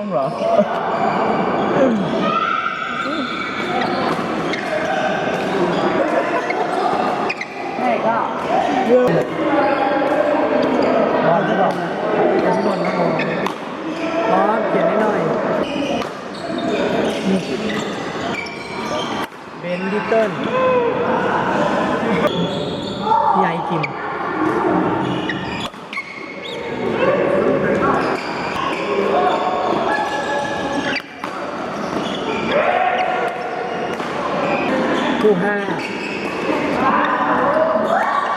ต้องเหรอใช่ก็เรื่องเราจะบอกนะจะชวนนะโมบอสเขียนให้หน่อย เบนดิเติ้ลพี่ไอคิม คู่ห้า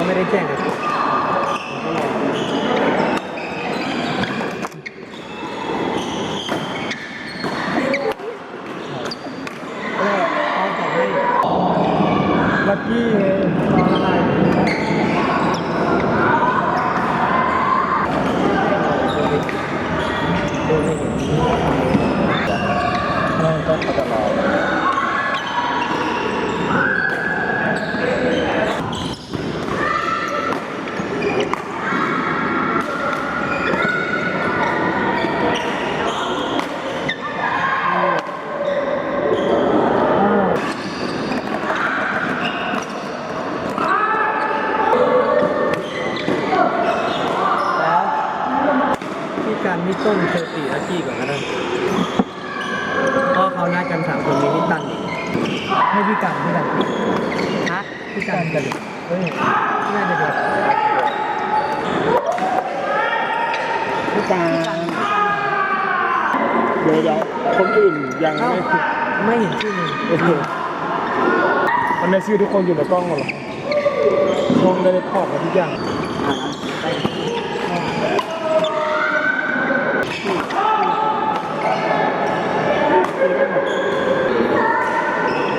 ไม่ได้แจ้งเลยเอาส่ให้ลักกี้ไงตอนอะไรดูไม่เห็น นั่นก็จะรอ แล้วพี่กันพี่ต้นเคยตีอากี้ก่อนก็ได้เพราะเขานัดกันสามคนมีพี่ตันอีก ให้พี่กันพี่กันฮะพี่กันกันเฮ้ยน่าจะเดือดผู้การเดี๋ยวเดี๋ยวคนอื่นยังเอ้าไม่ไม่เห็นชื่อมึงโอเคมันในชื่อทุกคนอยู่ในกล้องหมดหรอกล้องได้พอกมาทุกอย่าง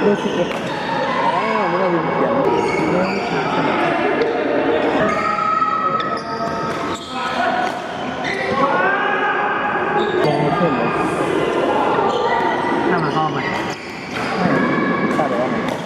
ดูสิเอ็ด อ๋อไม่ได้ยินเสียงมองไม่ขึ้นเลย ถ้ามาเข้ามา ทราบว่าไง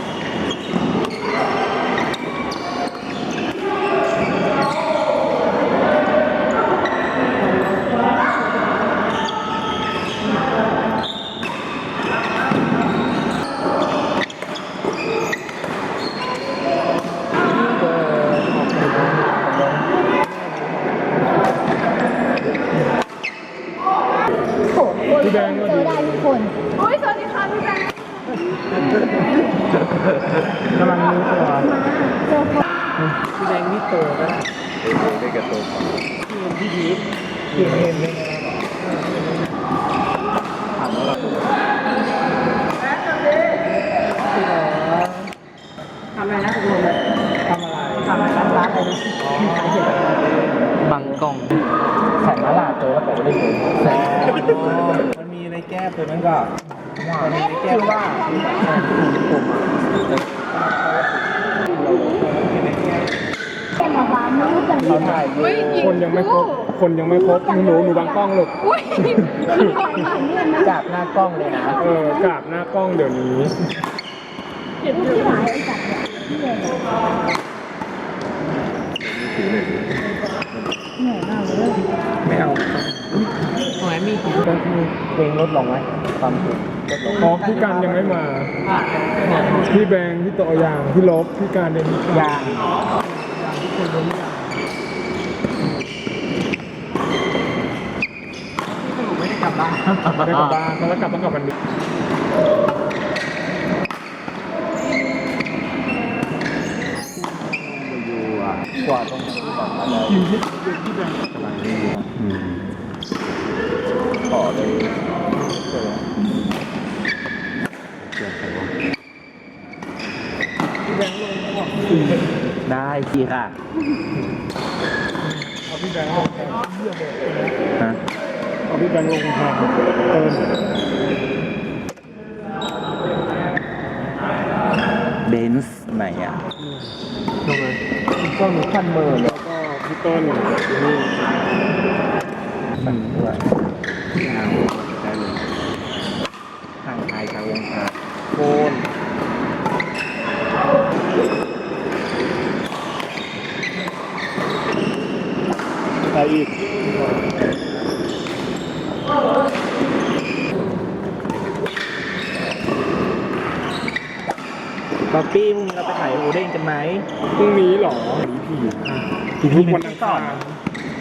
พี่แดงก็ เจ ดี อได้ทุกคน โอ้ยสวัสดีค่ะพี่แบงค์ กำลังรู้ตัว เจอคน พี่แดงพี่โตก็ได้ได้กับโตัวพี่พีทเก่เองเลยถามว่าพี่น้องทำอะไรนะทุกคนทำอะไรทำอะไรร้านร้านอะไรนะบังกล่องแข่มาลาเจอแล้วบอกว่ได้เจอแสงมันมีในแก้วตัวนั้นก็มันมีในแก้วว่าผม แต่มาบ้านไม่รู้จัก เขาถ่ายอยู่คนยังไม่ครบ คนยังไม่ครบหนูหนูบางกล้องลูกอุ้ยจับหน้ากล้องเลยนะ เออกราบหน้ากล้องเดี๋ยวนี้ลูกที่หลายไอ้จัดเนี่ยที่เลยเหนื่อยมากเลย ไม่เอา ทำไมมีกี่ ก็คือ เพลงลดลงไหมความสุขลดลงอ๋อพี่การยังไม่มา พี่แบงค์พี่ต่อยางพี่ลบพี่การเดนพี่ยางที่คนล้มยางสรุปไม่ได้กลับบ้านได้กลับบ้านแล้วกลับต้องกลับวันนี้กว่าตรงนี้แบบอะไรทีมที่ที่แบงค์กำลังนี่ ได้สิค่ะเอาพี่แบงค์ลงแทนเยี่ยมเลยฮะเอาพี่แบงค์ลงแทนเติมเบนซ์ไหนอะลงเลยก็หนูขั้นเมือแล้วก็พี่ต้นนี่มันด้วย ที่เอาไยทางไทยทางวงาโคนไปอีกป๊อปปี้พรุ่งนี้เราไปถ่ายโอเด้งกันไหมพรุ่งนี้เหรอผีผีทุกวันอังคาร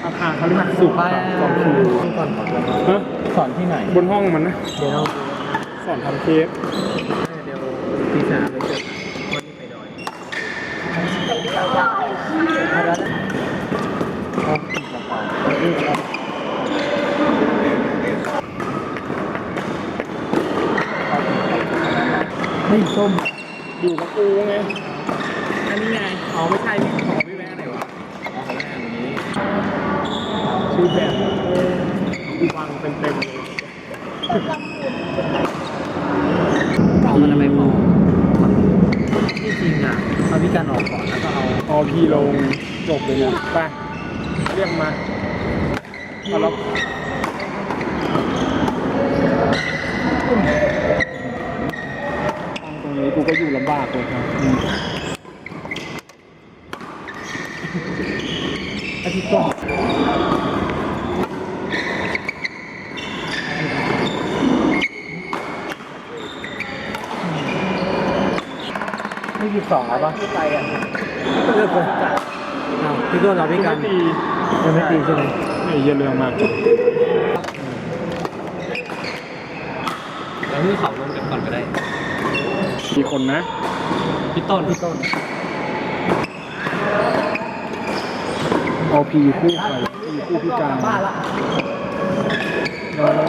อังคารเขาเรียกสุกร์สองคิวก่อนก่อนฮะสอนที่ไหน บนห้องมันนะ เดี๋ยวเราสอนทำเคสเดี๋ยวตีสามไปเจอวันนี้ไปดอยเอาละเอาตีกระเป๋าเฮ้ยส้มอยู่กับกูไงอันนี้ไงอ๋อไม่ใช่พี่ของ ชื่อแบบกูวางเต็มเต็มๆเลยเอามันทำไมพอที่จริงอะเอาพี่การออกก่อนแล้วก็เอาพอพีลงจบเลยเนี่ยไปเรียกมาเอาล็อกตั้งตรงนี้กูก็อยู่ลำบากเลยครับอืม อาทิตย์ก่อน ไม่หยิบสองแล้วปะไปอะเลิกเลยอ้าวพี่ก้นเราพี่กูกัไม่นตียังไม่ตีใช่ไหมไอ้เหี้ยเรื่องมากแล้วพี่เขาลงกันก่อนก็ได้กี่คนนะ พี่ต้นพี่ต้นเอาพีคู่ไปพีคู่พิการแล้ว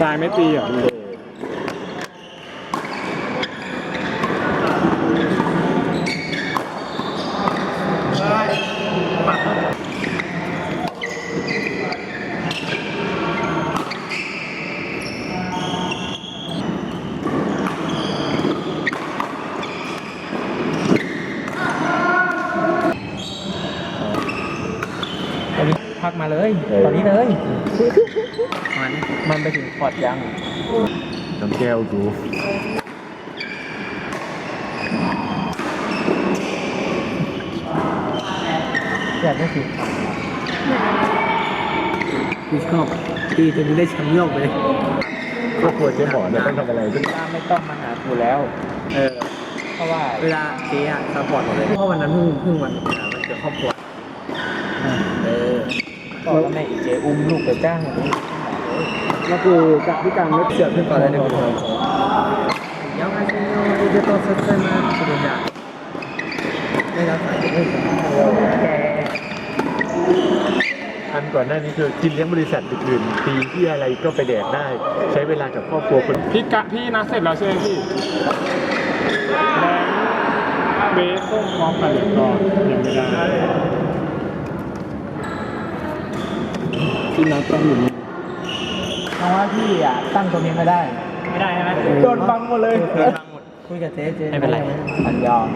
ทรายไม่ตีเหรอ มาเลย ตอนนี้เลย มัน มันไปถึงพอร์ตยังน้ำแก้วกูอยากได้สิพี่ชอบพี่จนได้แชมป์โลกเลยครอบครัวเจ๊หมอเนี่ยต้องทำอะไรซึ่งไม่ต้องมาหากูแล้ว เออ เพราะว่าเวลาเจ๊อะซัพพอร์ตหมดเลยเพราะวันนั้นเพิ่งเพิ่งวันอ่าวันเกิดครอบครัวเออ ก็แล้วแม่อีเจอุ้มลูกไปจ้างอย่างนี้แล้วคือกับพิการไม่เสือกขึ้นก่อนเลยในบุญยังไงซิโนดิจิตอลเซตเซนมาสุดยอดไม่รับสายไม่รับแกอันก่อนหน้านี้คือกินเลี้ยงบริษัทอื่นๆปีที่อะไรก็ไปแดกได้ ใช้เวลากับครอบครัวคนพี่กะพี่นัดเสร็จแล้วใช่ไหมพี่แดงเบสส้มพร้อมกันก่อนยังไม่ได้ พี่นัดต้องอยู่นี่เพราะว่าพี่อะตั้งตรงนี้ไม่ได้ ไม่ได้ใช่ไหมโดนบังหมดเลยโดนบังหมดคุยกับเจ๊เจ๊ไม่เป็นไรอันยอม